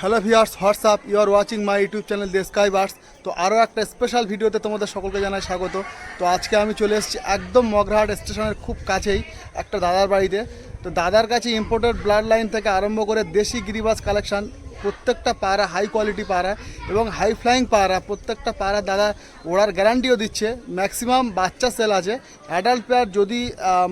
Hello viewers what's up you are watching my YouTube channel the sky birds তো আরও একটা special ভিডিওতে তোমাদের সকলকে জানাই স্বাগত। তো আজকে আমি চলে এসেছি একদম মগরাহাট স্টেশনের খুব কাছেই একটা দাদার বাড়িতে। তো দাদার কাছে ইম্পোর্টেড ব্লাড লাইন থেকে আরম্ভ করে দেশি গিরিবাজ কালেকশন প্রত্যেকটা পায়রা হাই কোয়ালিটি পায়রা এবং হাই ফ্লাইং পায়রা প্রত্যেকটা পায়রা দাদা ওড়ার গ্যারান্টিও দিচ্ছে। ম্যাক্সিমাম বাচ্চা সেল আছে। অ্যাডাল্ট পেয়ার যদি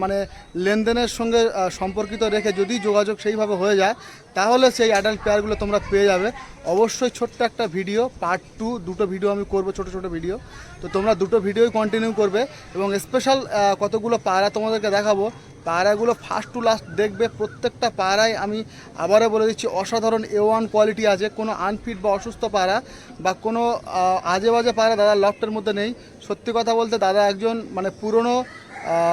মানে লেনদেনের সঙ্গে সম্পর্কিত রেখে যদি যোগাযোগ সেইভাবে হয়ে যায়, তাহলে সেই অ্যাডাল্ট পেয়ারগুলো তোমরা পেয়ে যাবে। অবশ্যই ছোট্ট একটা ভিডিও পার্ট টু দুটো ভিডিও আমি করব, ছোট ছোট ভিডিও তো তোমরা দুটো ভিডিওই কন্টিনিউ করবে এবং স্পেশাল কতগুলো পায়রা তোমাদেরকে দেখাবো পায়রাগুলো ফার্স্ট টু লাস্ট দেখবে, প্রত্যেকটা পায়রায় আমি আবারও বলে দিচ্ছি, অসাধারণ এ ওয়ান কোয়ালিটি আছে। কোনো আনফিট বা অসুস্থ পায়রা বা কোনো আজে বাজে পায়রা দাদা লফটের মধ্যে নেই। সত্যি কথা বলতে দাদা একজন মানে পুরনো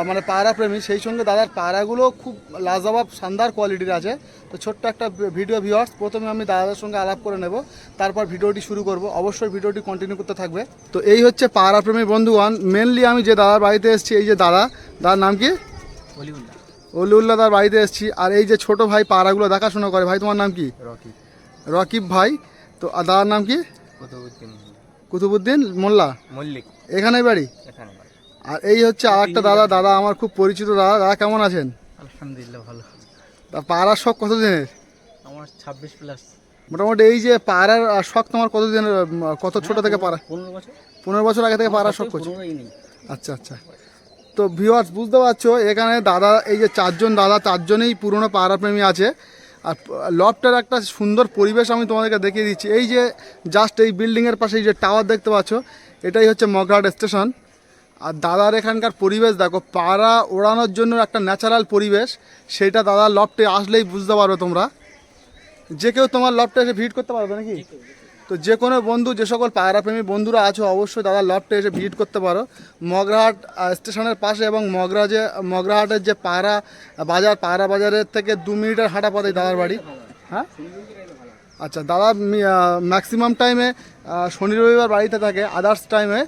মানে পায়রা প্রেমী, সেই সঙ্গে দাদার পায়রাগুলো খুব লাজবাব, শানদার কোয়ালিটির আছে। তো ছোট্ট একটা ভিডিও ভিওয়ার্স প্রথমে আমি দাদার সঙ্গে আলাপ করে নেব, তারপর ভিডিওটি শুরু করব। অবশ্যই ভিডিওটি কন্টিনিউ করতে থাকবে। তো এই হচ্ছে পায়রা প্রেমী বন্ধুগণ মেনলি আমি যে দাদার বাড়িতে এসেছি, এই যে দাদা, দাদার নাম কি? অলিউল্লাহ। দাদার বাড়িতে এসেছি। আর এই যে ছোট ভাই পাড়াগুলো দেখাশোনা করে ভাই তোমার নাম কি? রকি রকিব ভাই। তো আর দাদার নাম কি? কুতুবুদ্দিন মোল্লা। মল্লিক। এখানে বাড়ি। আর এই হচ্ছে আর একটা দাদা। দাদা আমার খুব পরিচিত দাদা। দাদা কেমন আছেন? আলহামদুলিল্লাহ ভালো। তা পায়রার শখ কত দিনের আমার ছাব্বিশ প্লাস মোটামুটি এই যে আহ, শখ তোমার কত দিনের কত ছোট থেকে পায়রা পনেরো বছর। পনেরো বছর আগে থেকে পাড়ার শখ করছ? আচ্ছা আচ্ছা। তো ভিউয়ার্স বুঝতে পারছ, এখানে দাদা, এই যে চারজন দাদা, চারজনেই পুরনো পায়রা প্রেমী আছে। আর লফটের একটা সুন্দর পরিবেশ আমি তোমাদেরকে দেখিয়ে দিচ্ছি। এই যে জাস্ট এই বিল্ডিংয়ের পাশে এই যে টাওয়ার দেখতে পাচ্ছ, এটাই হচ্ছে মগরাট স্টেশন আর দাদার এখানকার পরিবেশ, দেখো, পাড়া ওড়ানোর জন্য একটা ন্যাচারাল পরিবেশ, সেটা দাদার লফটে আসলেই বুঝতে পারবে তোমরা। যে কেউ তোমার লফটে এসে ভিজিট করতে পারবে নাকি? তো যে কোনো বন্ধু, যে সকল পায়রাপ্রেমী বন্ধুরা আছো, অবশ্যই দাদা লফটে এসে ভিজিট করতে পারো। মগরাহাট স্টেশনের পাশে এবং মগরা যে মগরাহাটের যে পায়রা বাজার, পায়রা বাজারের থেকে দু মিনিটের হাঁটা পথে দাদার বাড়ি। হ্যাঁ? আচ্ছা দাদা ম্যাক্সিমাম টাইমে শনি রবিবার বাড়িতে থাকে আদার্স টাইমে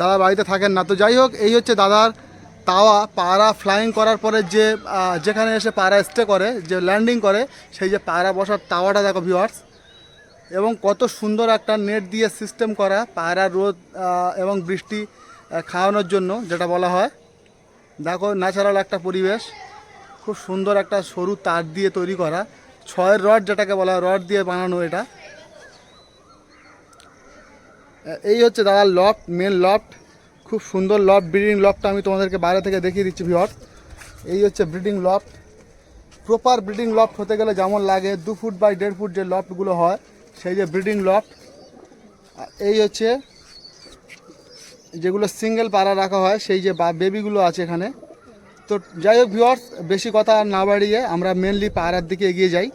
দাদা বাড়িতে থাকেন না। তো যাই হোক, এই হচ্ছে দাদার তাওয়া, পায়রা ফ্লাইং করার পরে যে যেখানে এসে পায়রা স্টে করে, যে ল্যান্ডিং করে, সেই যে পায়রা বসার তাওয়াটা দেখো ভিউয়ার্স এবং কত সুন্দর একটা নেট দিয়ে সিস্টেম করা পায়রা রোদ এবং বৃষ্টি খাওয়ানোর জন্য, যেটা বলা হয়। দেখো ন্যাচারাল একটা পরিবেশ। খুব সুন্দর একটা সরু তার দিয়ে তৈরি করা। ছয়ের রড যেটাকে বলা হয়, রড দিয়ে বানানো এটা। এই হচ্ছে দাদার লফট মেন লফট খুব সুন্দর লফট ব্রিডিং লফটটা আমি তোমাদেরকে বাইরে থেকে দেখিয়ে দিচ্ছি ভিওর এই হচ্ছে breeding loft proper breeding loft হতে গেলে যেমন লাগে, দু ফুট বাই দেড় ফুট যে লফটগুলো হয় সেই যে ব্রিডিং লফট এই হচ্ছে যেগুলো সিঙ্গেল পাড়া রাখা হয় সেই যে বেবিগুলো আছে এখানে। তো যাই হোক ভিওর্স বেশি কথা না বাড়িয়ে আমরা মেনলি পাড়ার দিকে এগিয়ে যাই।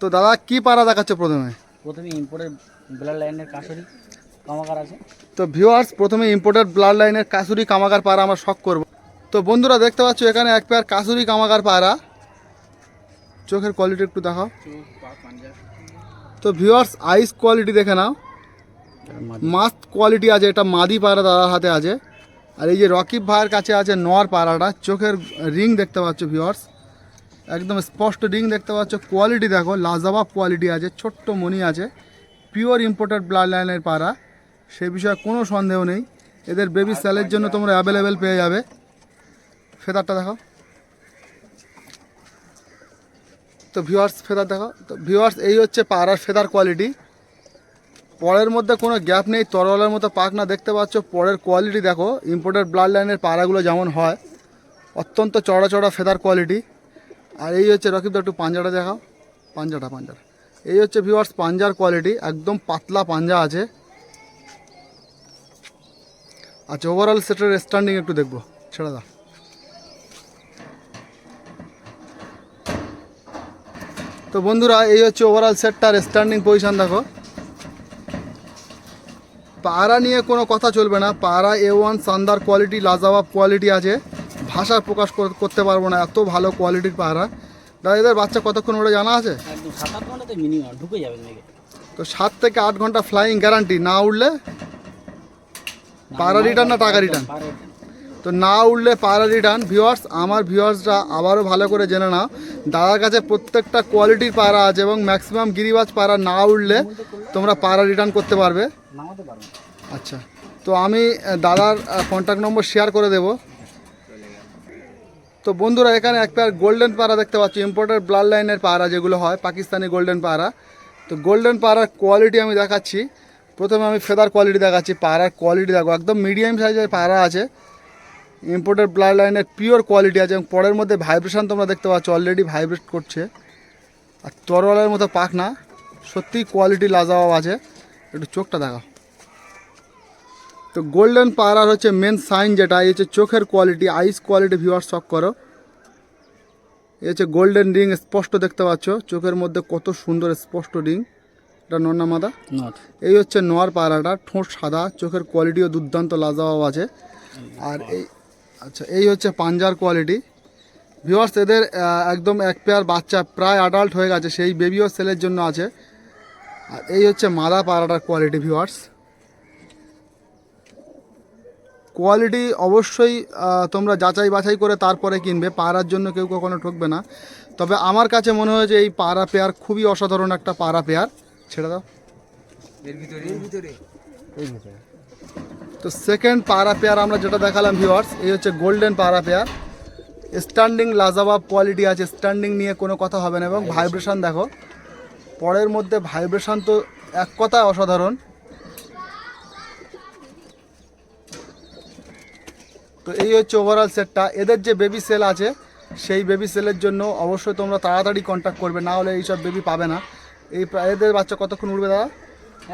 তো দাদা কি পাড়া দেখাচ্ছে প্রথমে? প্রথমে ইম্পোর্টের ব্লাড লাইনের কাশরি কামাকার আছে। তো ভিউয়ার্স প্রথমে ইম্পোর্টেড ব্লাড লাইনের কাসুরি কামাকার পাড়া আমরা শখ করব। তো বন্ধুরা দেখতে পাচ্ছ এখানে এক পেয়ার কাসুরি কামাকার পায়রা চোখের কোয়ালিটি একটু দেখাও। তো ভিউয়ার্স আইস কোয়ালিটি দেখে নাও। মাস্ট কোয়ালিটি আছে, এটা মাদি পায়রা দাদার হাতে আছে। আর এই যে রকিব ভাইয়ের কাছে আছে নর পায়রাটা চোখের রিং দেখতে পাচ্ছ ভিউয়ার্স একদম স্পষ্ট রিং দেখতে পাচ্ছ। কোয়ালিটি দেখো লাজবাব কোয়ালিটি আছে, ছোট্ট মনি আছে। পিওর ইম্পোর্টেড ব্লাড লাইনের পায়রা সে বিষয়ে কোনো সন্দেহ নেই। এদের বেবি স্যালের জন্য তোমরা অ্যাভেলেবেল পেয়ে যাবে। ফেদারটা দেখো তো ভিউয়ার্স ফেদার দেখো, তো ভিউয়ার্স এই হচ্ছে পায়রার ফেদার কোয়ালিটি পরের মধ্যে কোনো গ্যাপ নেই তরলের মতো পাক না দেখতে পাচ্ছ। পরের কোয়ালিটি দেখো ইম্পোর্টেড ব্লাড লাইনের পায়রাগুলো যেমন হয়, অত্যন্ত চড়া চড়া ফেদার কোয়ালিটি আর এই হচ্ছে রকিবদা একটু পাঞ্জাটা দেখাও। পাঞ্জাটা পাঞ্জাটা। এই হচ্ছে ভিউয়ার্স পাঞ্জার কোয়ালিটি একদম পাতলা পাঞ্জা আছে। আচ্ছা ওভারঅল সেটের স্ট্যান্ডিং একটু দেখব, ছেড়ে দাও। তো বন্ধুরা এই হচ্ছে ওভারঅল সেটটার স্ট্যান্ডিং পজিশন দেখো। পাড়া নিয়ে কোনো কথা চলবে না। পাড়া এ ওয়ান শানদার কোয়ালিটি লাজাবাব কোয়ালিটি আছে। ভাষা প্রকাশ কর- করতে পারব না এত ভালো কোয়ালিটির পাড়া। দাদা এদের বাচ্চা কতক্ষণ ওটা জানা আছে? তো সাত থেকে আট ঘণ্টা ফ্লাইং গ্যারান্টি না উঠলে? পাড়া রিটার্ন না টাকা রিটার্ন তো না উঠলে পায়রা রিটার্ন ভিওয়ার্স আমার ভিওয়ার্সরা আবারও ভালো করে জেনে নাও। দাদার কাছে প্রত্যেকটা কোয়ালিটির পায়রা আছে এবং ম্যাক্সিমাম গিরিবাজ পায়রা না উঠলে তোমরা পায়রা রিটার্ন করতে পারবে। আচ্ছা তো আমি দাদার কন্ট্যাক্ট নম্বর শেয়ার করে দেব। তো বন্ধুরা এখানে একটা গোল্ডেন পাড়া দেখতে পাচ্ছি। ইম্পোর্টেড ব্লাড লাইনের পাড়া যেগুলো হয় পাকিস্তানি গোল্ডেন পাড়া তো গোল্ডেন পাড়ার কোয়ালিটি আমি দেখাচ্ছি। প্রথমে আমি ফেদার কোয়ালিটি দেখাচ্ছি। পাড়ার কোয়ালিটি দেখো একদম মিডিয়াম সাইজের পাড়া আছে। ইম্পোর্টেড ব্লাড লাইনের পিওর কোয়ালিটি আছে এবং পরের মধ্যে ভাইব্রেশন তোমরা দেখতে পাচ্ছ অলরেডি ভাইব্রেট করছে। আর তরোয়ালের মতো পাখ না সত্যিই কোয়ালিটি লাজবাব আছে। একটু চোখটা দেখাও। তো গোল্ডেন পায়রার হচ্ছে মেন সাইন যেটা এই হচ্ছে চোখের কোয়ালিটি আইস কোয়ালিটি ভিউয়ার শক করো। এই হচ্ছে গোল্ডেন রিং স্পষ্ট দেখতে পাচ্ছ চোখের মধ্যে কত সুন্দর স্পষ্ট রিং এটা নন্না মাদা? নট এই হচ্ছে নোয়ার পায়রাটা ঠোঁট সাদা চোখের কোয়ালিটিও দুর্দান্ত লাজবাব আছে। আর এই আচ্ছা এই হচ্ছে পাঞ্জার কোয়ালিটি ভিওয়ার্স এদের একদম এক পেয়ার বাচ্চা প্রায় অ্যাডাল্ট হয়ে গেছে সেই বেবিও সেলের জন্য আছে। আর এই হচ্ছে মাদা পায়রাটার কোয়ালিটি ভিওয়ার্স কোয়ালিটি অবশ্যই তোমরা যাচাই বাছাই করে তারপরে কিনবে পাড়ার জন্য কেউ কখনো ঠকবে না। তবে আমার কাছে মনে হয় যে এই পাড়া পেয়ার খুবই অসাধারণ একটা পাড়া পেয়ার ছেড়ে দাও। এর ভিতরে। তো সেকেন্ড পাড়া পেয়ার আমরা যেটা দেখালাম ভিওয়ার্স এই হচ্ছে গোল্ডেন পাড়া পেয়ার। স্ট্যান্ডিং লাজাবাব কোয়ালিটি আছে স্ট্যান্ডিং নিয়ে কোনো কথা হবে না এবং ভাইব্রেশান দেখো। পরের মধ্যে ভাইব্রেশান তো এক কথায় অসাধারণ। তো এই হচ্ছে ওভারঅল সেটটা এদের যে বেবি সেল আছে সেই বেবি সেলের জন্য অবশ্যই তোমরা তাড়াতাড়ি কন্ট্যাক্ট করবে না হলে এইসব বেবি পাবে না। এই এদের বাচ্চা কতক্ষণ উঠবে দাদা?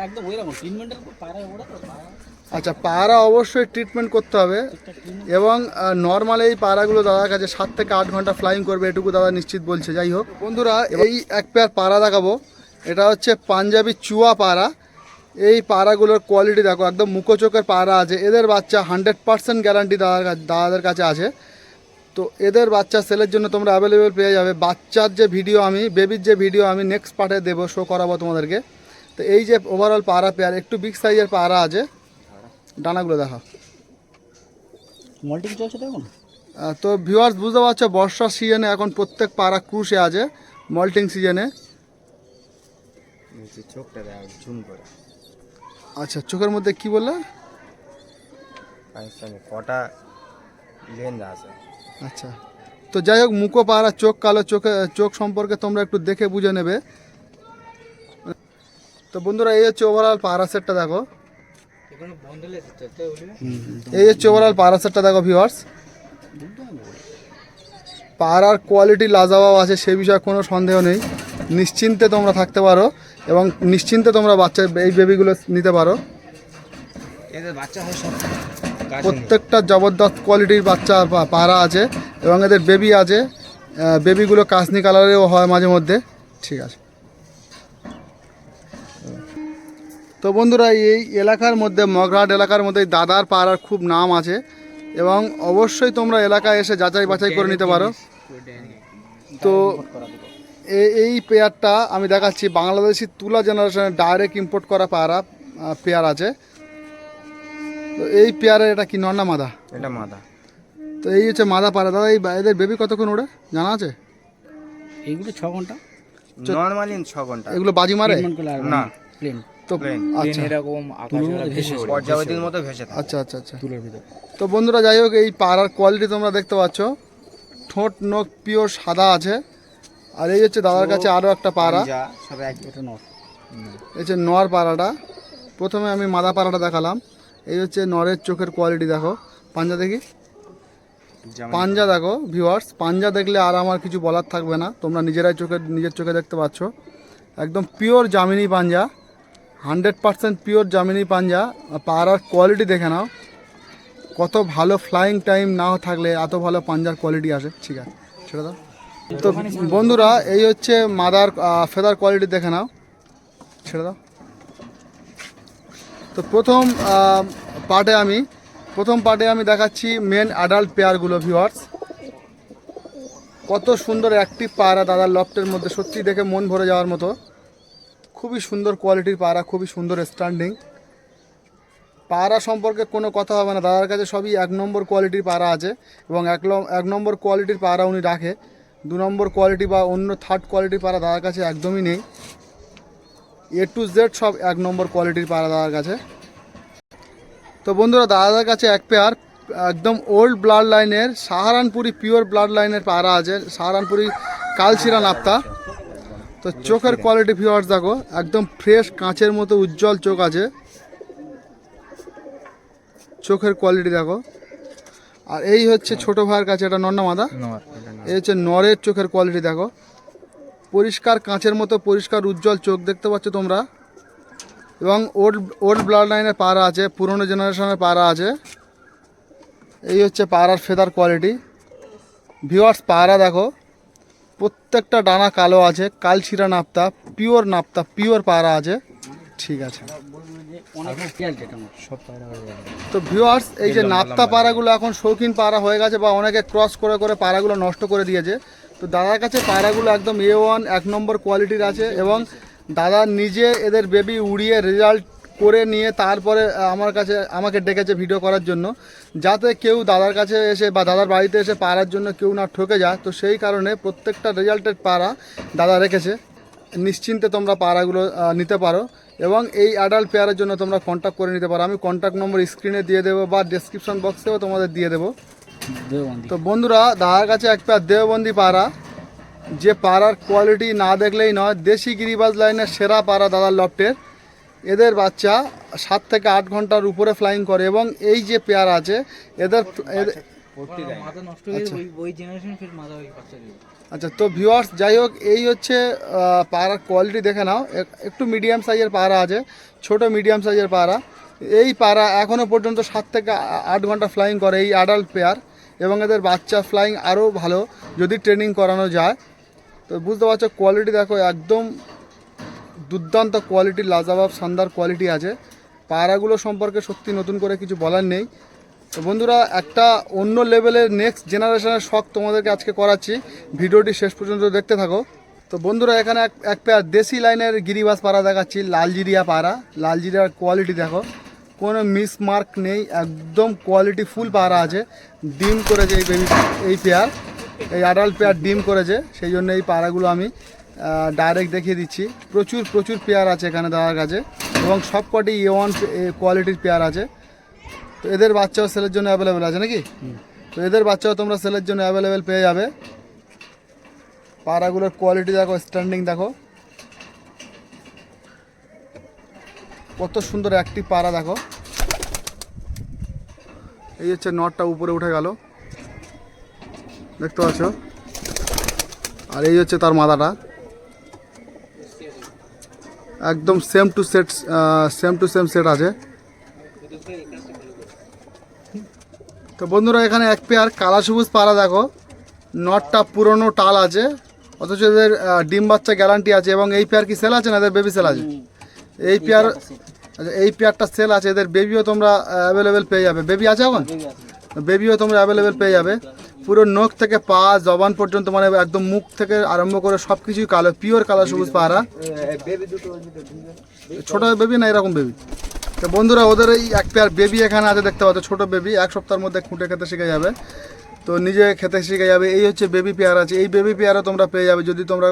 একদম তিন মিনিটের পাড়ায় ওরা তো আচ্ছা পায়রা অবশ্যই ট্রিটমেন্ট করতে হবে এবং নর্মাল এই পায়রাগুলো দাদার কাছে সাত থেকে আট ঘণ্টা ফ্লাইং করবে এটুকু দাদা নিশ্চিত বলছে। যাই হোক বন্ধুরা এই এক পেয়ার পায়রা দেখাবো। এটা হচ্ছে পাঞ্জাবি চুয়া পায়রা এই পায়রাগুলোর কোয়ালিটি দেখো একদম মুখো চোখের পায়রা আছে। এদের বাচ্চা হান্ড্রেড পার্সেন্ট গ্যারান্টি দাদার দাদাদের কাছে আছে। তো এদের বাচ্চা সেলের জন্য তোমরা অ্যাভেলেবেল পেয়ে যাবে। বাচ্চার যে ভিডিও আমি বেবির যে ভিডিও আমি নেক্সট পার্টে দেবো শো করাবো তোমাদেরকে। তো এই যে ওভারঅল পায়রা পেয়ার একটু বিগ সাইজের পায়রা আছে। ডানাগুলো দেখা। মল্টিং চলছে দেখুন তো ভিউয়ার্স বুঝতে পারছ বর্ষার সিজনে এখন প্রত্যেক পাড়া ক্রুশে আছে মল্টিং সিজনে চোখটা ঝুম করে। আচ্ছা চোখের মধ্যে কি বললে? কটা লেন্স আছে। আচ্ছা তো যাই হোক মুখো পাড়া চোখ কালো চোখে চোখ সম্পর্কে তোমরা একটু দেখে বুঝে নেবে। তো বন্ধুরা এই হচ্ছে ওভারঅল পাড়া সেটটা দেখো। এই হচ্ছে ওভারঅল পাড়া সেটটা দেখো ভিউয়ার্স পাড়ার কোয়ালিটি লাজাবাব আছে সে বিষয়ে কোনো সন্দেহ নেই। নিশ্চিন্তে তোমরা থাকতে পারো এবং নিশ্চিন্তে তোমরা বাচ্চা এই বেবিগুলো নিতে পারো। প্রত্যেকটা জবরদস্ত কোয়ালিটির বাচ্চা পা- পায়রা আছে এবং এদের বেবি আছে। বেবিগুলো কাসনি কালারেও হয় মাঝে মধ্যে। ঠিক আছে। তো বন্ধুরা এই এলাকার মধ্যে মগরাহাট এলাকার মধ্যে এই দাদার পাড়ার খুব নাম আছে এবং অবশ্যই তোমরা এলাকায় এসে যাচাই বাছাই করে নিতে পারো। তো এই পেয়ারটা আমি দেখাচ্ছি। বাংলাদেশি তুলা জেনারেশনের ডাইরেক্ট ইম্পোর্ট করা পায়রা আহ, পেয়ার আছে। তো এই পেয়ারের এটা কি নন্না মাদা? এটা মাথা তো এই হচ্ছে মাদা পাড়া। দাদা এই এদের বেবি কতক্ষণ ওড়ে? জানা আছে? এইগুলো ছ ঘণ্টা। নর্মালি ছ ঘণ্টা। এগুলো বাজি মারে? না। প্লেন তো আচ্ছা। এরকম পর্যাবতীর মতো ভেসে থাকে। আচ্ছা আচ্ছা আচ্ছা। তুলের ভিতরে। তো বন্ধুরা যাই হোক এই পাড়ার কোয়ালিটি তোমরা দেখতে পাচ্ছ। ঠোঁট নখ পিওর সাদা আছে। আর এই হচ্ছে দাদার কাছে আরও একটা পাড়া। সব এক এটা এই হচ্ছে নর পাড়াটা। প্রথমে আমি মাদা পাড়াটা দেখালাম। এই হচ্ছে নরের চোখের কোয়ালিটি দেখো। পাঞ্জা দেখি? পাঞ্জা দেখো ভিউয়ার্স পাঞ্জা দেখলে আর আমার কিছু বলার থাকবে না। তোমরা নিজেরাই চোখে নিজের চোখে দেখতে পাচ্ছ। একদম পিওর জামিনি পাঞ্জা। হান্ড্রেড পারসেন্ট পিওর জামিনি পাঞ্জা পাড়ার কোয়ালিটি দেখে নাও। কত ভালো ফ্লাইং টাইম নাও থাকলে এত ভালো পাঞ্জার কোয়ালিটি আসে, ঠিক আছে সেটা দাও। তো বন্ধুরা, এই হচ্ছে মাদার ফেদার কোয়ালিটি দেখে নাও, ছেড়ে দাও। তো প্রথম পার্টে আমি, প্রথম পার্টে আমি দেখাচ্ছি মেন অ্যাডাল্ট পেয়ারগুলো ভিউয়ার্স কত সুন্দর অ্যাক্টিভ পায়রা দাদার লফটের মধ্যে সত্যি দেখে মন ভরে যাওয়ার মতো। খুবই সুন্দর কোয়ালিটির পায়রা খুবই সুন্দর স্ট্যান্ডিং পায়রা সম্পর্কে কোনো কথা হবে না। দাদার কাছে সবই এক নম্বর কোয়ালিটির পায়রা আছে এবং এক এক নম্বর কোয়ালিটির পায়রা উনি রাখে। দু নম্বর কোয়ালিটি বা অন্য থার্ড কোয়ালিটির পায়রা দাদার কাছে একদমই নেই। এ টু জেড সব এক নম্বর কোয়ালিটির পায়রা দাদার কাছে। তো বন্ধুরা, দাদার কাছে এক পেয়ার একদম ওল্ড ব্লাড লাইনের সাহারানপুরি পিওর ব্লাড লাইনের পায়রা আছে। সাহারানপুরি কালচিরা নাপ্তা তো চোখের কোয়ালিটি ভিউয়ার্স দেখো একদম ফ্রেশ কাঁচের মতো উজ্জ্বল চোখ আছে। চোখের কোয়ালিটি দেখো। আর এই হচ্ছে ছোট ভাইয়ের কাছে এটা নন্না মাদা। এই হচ্ছে নরের চোখের কোয়ালিটি দেখো। পরিষ্কার কাঁচের মতো পরিষ্কার উজ্জ্বল চোখ দেখতে পাচ্ছ তোমরা। এবং ওল্ড ওল্ড ব্লাড লাইনের পাড়া আছে পুরনো জেনারেশনের পাড়া আছে। এই হচ্ছে পাড়ার ফেদার কোয়ালিটি ভিওয়ার্স পাড়া দেখো। প্রত্যেকটা ডানা কালো আছে কালছিরা নাপ্তা, পিওর নাপ্তা, পিওর পাড়া আছে। ঠিক আছে। পায়রা তো ভিউয়ার্স এই যে নাপ্তা পাড়াগুলো এখন শৌখিন পাড়া হয়ে গেছে বা অনেকে ক্রস করে করে পাড়াগুলো নষ্ট করে দিয়েছে। তো দাদার কাছে পাড়াগুলো একদম এ ওয়ান এক নম্বর কোয়ালিটির আছে এবং দাদা নিজে এদের বেবি উড়িয়ে রেজাল্ট করে নিয়ে তারপরে আমার কাছে আমাকে ডেকেছে ভিডিও করার জন্য। যাতে কেউ দাদার কাছে এসে বা দাদার বাড়িতে এসে পাড়ার জন্য কেউ না ঠকে যায়। তো সেই কারণে প্রত্যেকটা রেজাল্টের পাড়া দাদা রেখেছে। নিশ্চিন্তে তোমরা পাড়াগুলো নিতে পারো। এবং এই অ্যাডাল্ট পেয়ারের জন্য তোমরা কন্ট্যাক্ট করে নিতে পারো। আমি কন্ট্যাক্ট নম্বর স্ক্রিনে দিয়ে দেবো বা ডেসক্রিপশন বক্সেও তোমাদের দিয়ে দেবো। তো বন্ধুরা দাদার কাছে এক পেয়ার দেওবন্দি পাড়া। যে পাড়ার কোয়ালিটি না দেখলেই নয় দেশি গিরিবাজ লাইনের সেরা পাড়া দাদার লফটের এদের বাচ্চা সাত থেকে আট ঘণ্টার উপরে ফ্লাইং করে এবং এই যে পেয়ার আছে এদের এদের- মাথা নষ্ট হয়ে ওই ওই জেনারেশন ফির মাথা ওই বাচ্চা দিয়ে আচ্ছা তো ভিউয়ার্স যাই হোক এই হচ্ছে পাড়ার কোয়ালিটি দেখে নাও। একটু মিডিয়াম সাইজের পাড়া আছে ছোট মিডিয়াম সাইজের পাড়া। এই পাড়া এখনও পর্যন্ত সাত থেকে আট ঘণ্টা ফ্লাইং করে এই অ্যাডাল্ট পেয়ার এবং এদের বাচ্চা ফ্লাইং আরও ভালো যদি ট্রেনিং করানো যায়। তো বুঝতে পারছ কোয়ালিটি দেখো একদম দুর্দান্ত কোয়ালিটির লাজাবাব, শানদার কোয়ালিটি আছে। পায়রাগুলো সম্পর্কে সত্যি নতুন করে কিছু বলার নেই। তো বন্ধুরা, একটা অন্য লেভেলের নেক্সট জেনারেশনের শখ তোমাদেরকে আজকে করাচ্ছি। ভিডিওটি শেষ পর্যন্ত দেখতে থাকো। তো বন্ধুরা, এখানে এক এক পেয়ার দেশি লাইনের গিরিবাস পাড়া দেখাচ্ছি, লালজিরিয়া পাড়া। লালজিরিয়ার কোয়ালিটি দেখো। কোনো মিস মার্ক নেই, একদম কোয়ালিটি ফুল পাড়া আছে। ডিম করেছে এই বেবি এই পেয়ার এই অ্যাডাল্ট পেয়ার ডিম করেছে, সেই জন্য এই পাড়াগুলো আমি ডাইরেক্ট দেখিয়ে দিচ্ছি। প্রচুর প্রচুর পেয়ার আছে এখানে দাদার কাছে এবং সব কটি এ ওয়ান কোয়ালিটির পেয়ার আছে। তো এদের বাচ্চাও সেলের জন্য অ্যাভেলেবেল আছে নাকি? তো এদের বাচ্চাও তোমরা সেলের জন্য অ্যাভেলেবেল পেয়ে যাবে। পাড়াগুলোর কোয়ালিটি দেখো স্ট্যান্ডিং দেখো। কত সুন্দর একটি পাড়া দেখো। এই হচ্ছে নটটা উপরে উঠে গেল। দেখতে পাচ্ছ? আর এই হচ্ছে তার মাথাটা। একদম same to set same to same set আছে। তো বন্ধুরা এখানে এক পেয়ার কালা সবুজ পাড়া দেখো। নটটা পুরনো টাল আছে অথচ এদের ডিম বাচ্চা গ্যারান্টি আছে এবং এই পেয়ার কি সেল আছে না এদের বেবি সেল আছে? এই পেয়ার আচ্ছা এই পেয়ারটা সেল আছে এদের বেবিও তোমরা অ্যাভেলেবেল পেয়ে যাবে। বেবি আছে এখন? বেবিও তোমরা অ্যাভেলেবেল পেয়ে যাবে। পুরো নখ থেকে পা, জবান পর্যন্ত মানে একদম মুখ থেকে আরম্ভ করে সব কিছুই কালো পিওর কালো সবুজ পাহারা। ছোট বেবি না এরকম বেবি তো বন্ধুরা, ওদের এই এক পেয়ার বেবি এখানে আছে, দেখতে পাচ্ছ, ছোট বেবি এক সপ্তাহের মধ্যে খুঁটে খেতে শিখে যাবে। তো নিজে খেতে শিখে যাবে, এই হচ্ছে বেবি পেয়ার আছে। এই বেবি পেয়ারও তোমরা পেয়ে যাবে যদি তোমরা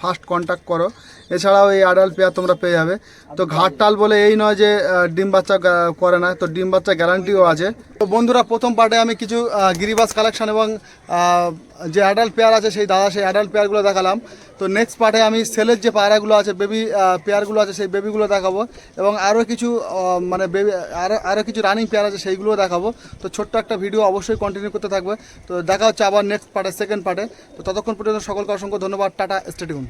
ফার্স্ট কন্ট্যাক্ট করো। এছাড়াও এই আডাল্ট পেয়ার তোমরা পেয়ে যাবে। তো ঘাটটাল বলে এই নয় যে ডিম বাচ্চা করে না তো ডিম বাচ্চা গ্যারান্টিও আছে। তো বন্ধুরা প্রথম পার্টে আমি কিছু গিরিবাস কালেকশন এবং যে অ্যাডাল্ট পেয়ার আছে সেই দাদা সেই অ্যাডাল্ট পেয়ারগুলো দেখালাম। তো নেক্সট পার্টে আমি সেলের যে পায়রাগুলো আছে বেবি পেয়ারগুলো আছে সেই বেবিগুলো দেখাবো। এবং আরও কিছু মানে বেবি আরও আরও কিছু রানিং পেয়ার আছে সেইগুলোও দেখাবো। তো ছোট্ট একটা ভিডিও অবশ্যই কন্টিনিউ করতে থাকবে। তো দেখা হচ্ছে আবার নেক্সট পার্টে সেকেন্ড পার্টে তো ততক্ষণ পর্যন্ত সকলকে অসংখ্য ধন্যবাদ। Tata stadium